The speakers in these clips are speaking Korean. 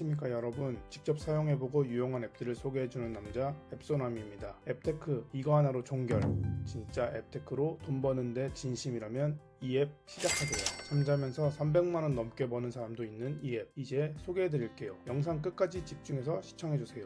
안녕하십니까 여러분? 직접 사용해보고 유용한 앱들을 소개해주는 남자 앱소남입니다. 앱테크 이거 하나로 종결. 진짜 앱테크로 돈 버는데 진심이라면 이 앱 시작하세요. 잠자면서 300만원 넘게 버는 사람도 있는 이 앱. 이제 소개해드릴게요. 영상 끝까지 집중해서 시청해주세요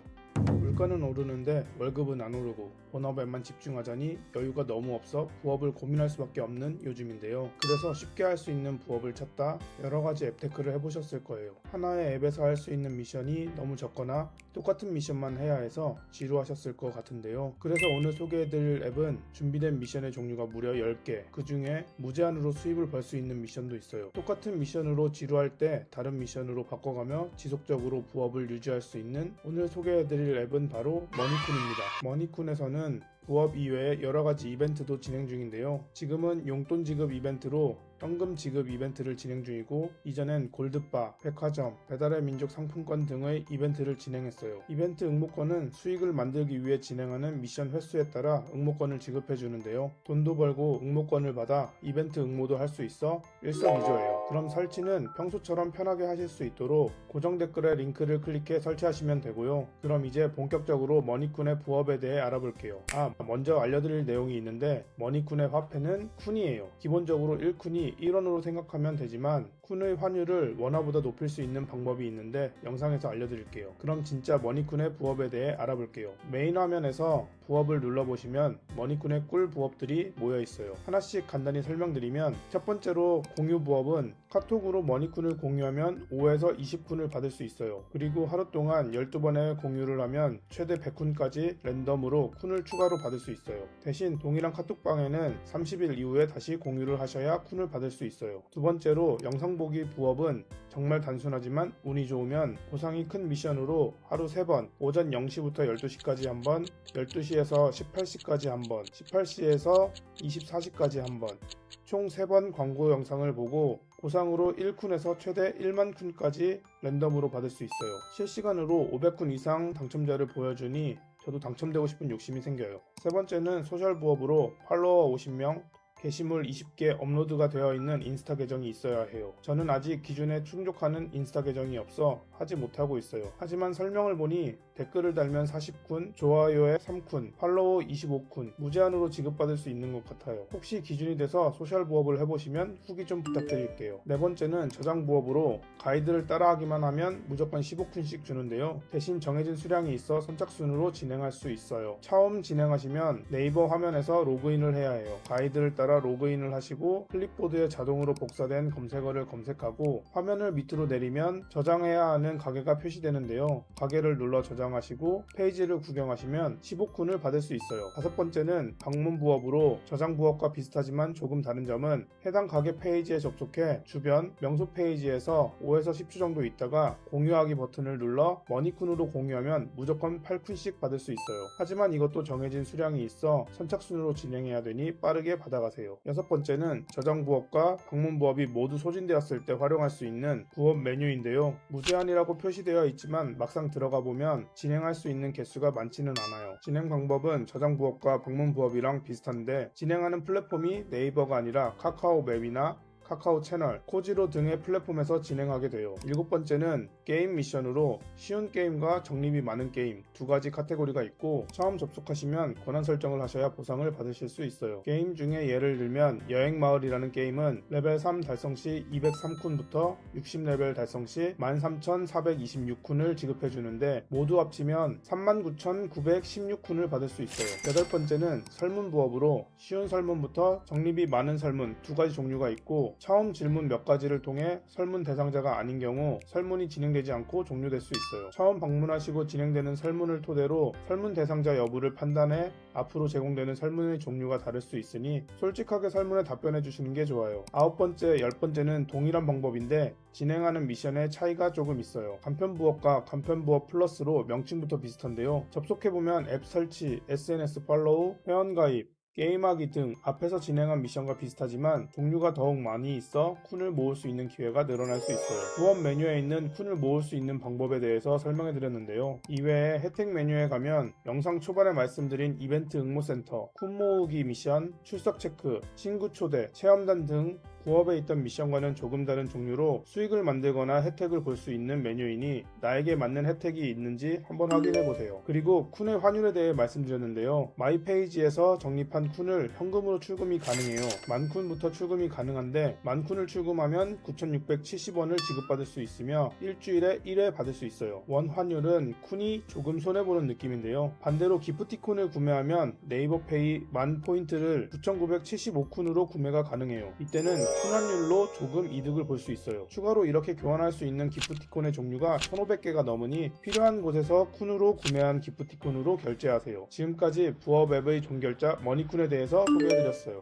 물가는 오르는데 월급은 안 오르고 본업에만 집중하자니 여유가 너무 없어 부업을 고민할 수밖에 없는 요즘인데요. 그래서 쉽게 할 수 있는 부업을 찾다 여러 가지 앱 테크를 해보셨을 거예요. 하나의 앱에서 할 수 있는 미션이 너무 적거나 똑같은 미션만 해야 해서 지루하셨을 것 같은데요. 그래서 오늘 소개해드릴 앱은 준비된 미션의 종류가 무려 10개. 그 중에 무제한으로 수입을 벌 수 있는 미션도 있어요. 똑같은 미션으로 지루할 때 다른 미션으로 바꿔가며 지속적으로 부업을 유지할 수 있는 오늘 소개해드릴 앱은 바로 머니쿤입니다. 머니쿤에서는 부업 이외에 여러 가지 이벤트도 진행 중인데요. 지금은 용돈 지급 이벤트로 현금 지급 이벤트를 진행 중이고 이전엔 골드바, 백화점, 배달의 민족 상품권 등의 이벤트를 진행했어요. 이벤트 응모권은 수익을 만들기 위해 진행하는 미션 횟수에 따라 응모권을 지급해 주는데요. 돈도 벌고 응모권을 받아 이벤트 응모도 할 수 있어 일석이조예요. 그럼 설치는 평소처럼 편하게 하실 수 있도록 고정 댓글에 링크를 클릭해 설치하시면 되고요. 그럼 이제 본격적으로 머니쿤의 부업에 대해 알아볼게요. 아, 먼저 알려드릴 내용이 있는데 머니쿤의 화폐는 쿤이에요. 기본적으로 1쿤이 1원으로 생각하면 되지만 쿤의 환율을 원화보다 높일 수 있는 방법이 있는데 영상에서 알려드릴게요. 그럼 진짜 머니쿤의 부업에 대해 알아볼게요. 메인 화면에서 부업을 눌러보시면 머니쿤의 꿀 부업들이 모여 있어요. 하나씩 간단히 설명드리면 첫 번째로 공유 부업은 카톡으로 머니쿤을 공유하면 5에서 20쿤을 받을 수 있어요. 그리고 하루 동안 12번의 공유를 하면 최대 100쿤까지 랜덤으로 쿤을 추가로 받을 수 있어요. 대신 동일한 카톡방에는 30일 이후에 다시 공유를 하셔야 쿤을 받을 수 있어요. 두 번째로 영상 보기 부업은 정말 단순하지만 운이 좋으면 보상이 큰 미션으로 하루 3번 오전 0시부터 12시까지 한 번, 12시에서 18시까지 한 번, 18시에서 24시까지 한 번, 총 3번 광고 영상을 보고 보상으로 1쿤에서 최대 1만 쿤까지 랜덤으로 받을 수 있어요. 실시간으로 500쿤 이상 당첨자를 보여주니 저도 당첨되고 싶은 욕심이 생겨요. 세 번째는 소셜 부업으로 팔로워 50명, 게시물 20개 업로드가 되어 있는 인스타 계정이 있어야 해요. 저는 아직 기준에 충족하는 인스타 계정이 없어 하지 못하고 있어요. 하지만 설명을 보니 댓글을 달면 40쿤, 좋아요에 3쿤, 팔로워 25쿤, 무제한으로 지급받을 수 있는 것 같아요. 혹시 기준이 돼서 소셜 부업을 해보시면 후기 좀 부탁드릴게요. 네 번째는 저장 부업으로 가이드를 따라하기만 하면 무조건 15쿤씩 주는데요. 대신 정해진 수량이 있어 선착순으로 진행할 수 있어요. 처음 진행하시면 네이버 화면에서 로그인을 해야 해요. 가이드를 따라 로그인을 하시고 클립보드에 자동으로 복사된 검색어를 검색하고 화면을 밑으로 내리면 저장해야 하는 가게가 표시되는데요. 가게를 눌러 저장하시고 페이지를 구경하시면 15쿤을 받을 수 있어요. 다섯 번째는 방문 부업으로 저장 부업과 비슷하지만 조금 다른 점은 해당 가게 페이지에 접속해 주변 명소 페이지에서 5에서 10초 정도 있다가 공유하기 버튼을 눌러 머니쿤으로 공유하면 무조건 8쿤씩 받을 수 있어요. 하지만 이것도 정해진 수량이 있어 선착순으로 진행해야 되니 빠르게 받아가세요. 여섯 번째는 저장 부업과 방문 부업이 모두 소진되었을 때 활용할 수 있는 부업 메뉴인데요. 무제한이라고 표시되어 있지만 막상 들어가 보면 진행할 수 있는 개수가 많지는 않아요. 진행 방법은 저장 부업과 방문 부업이랑 비슷한데 진행하는 플랫폼이 네이버가 아니라 카카오 맵이나 카카오 채널, 코지로 등의 플랫폼에서 진행하게 돼요. 일곱 번째는 게임 미션으로 쉬운 게임과 적립이 많은 게임 두 가지 카테고리가 있고 처음 접속하시면 권한 설정을 하셔야 보상을 받으실 수 있어요. 게임 중에 예를 들면 여행 마을이라는 게임은 레벨 3 달성 시 203쿤부터 60레벨 달성 시 13,426쿤을 지급해 주는데 모두 합치면 39,916쿤을 받을 수 있어요. 여덟 번째는 설문 부업으로 쉬운 설문부터 적립이 많은 설문 두 가지 종류가 있고 처음 질문 몇 가지를 통해 설문 대상자가 아닌 경우 설문이 진행되지 않고 종료될 수 있어요. 처음 방문하시고 진행되는 설문을 토대로 설문 대상자 여부를 판단해 앞으로 제공되는 설문의 종류가 다를 수 있으니 솔직하게 설문에 답변해 주시는 게 좋아요. 아홉 번째, 열 번째는 동일한 방법인데 진행하는 미션에 차이가 조금 있어요. 간편 부업과 간편 부업 플러스로 명칭부터 비슷한데요. 접속해보면 앱 설치, SNS 팔로우, 회원 가입, 게임하기 등 앞에서 진행한 미션과 비슷하지만 종류가 더욱 많이 있어 쿤을 모을 수 있는 기회가 늘어날 수 있어요. 부업 메뉴에 있는 쿤을 모을 수 있는 방법에 대해서 설명해 드렸는데요. 이외에 혜택 메뉴에 가면 영상 초반에 말씀드린 이벤트 응모센터, 쿤 모으기 미션, 출석 체크, 친구 초대, 체험단 등 부업에 있던 미션과는 조금 다른 종류로 수익을 만들거나 혜택을 볼 수 있는 메뉴이니 나에게 맞는 혜택이 있는지 한번 확인해 보세요. 그리고 쿤의 환율에 대해 말씀드렸는데요. 마이페이지에서 적립한 쿤을 현금으로 출금이 가능해요. 만 쿤부터 출금이 가능한데 만 쿤을 출금하면 9,670원을 지급받을 수 있으며 일주일에 1회 받을 수 있어요. 원 환율은 쿤이 조금 손해보는 느낌인데요. 반대로 기프티콘을 구매하면 네이버페이 만 포인트를 9,975쿤으로 구매가 가능해요. 이때는 쿤 환율로 조금 이득을 볼 수 있어요. 추가로 이렇게 교환할 수 있는 기프티콘의 종류가 1,500개가 넘으니 필요한 곳에서 쿤으로 구매한 기프티콘으로 결제하세요. 지금까지 부업 앱의 종결자 머니쿤에 대해서 소개해드렸어요.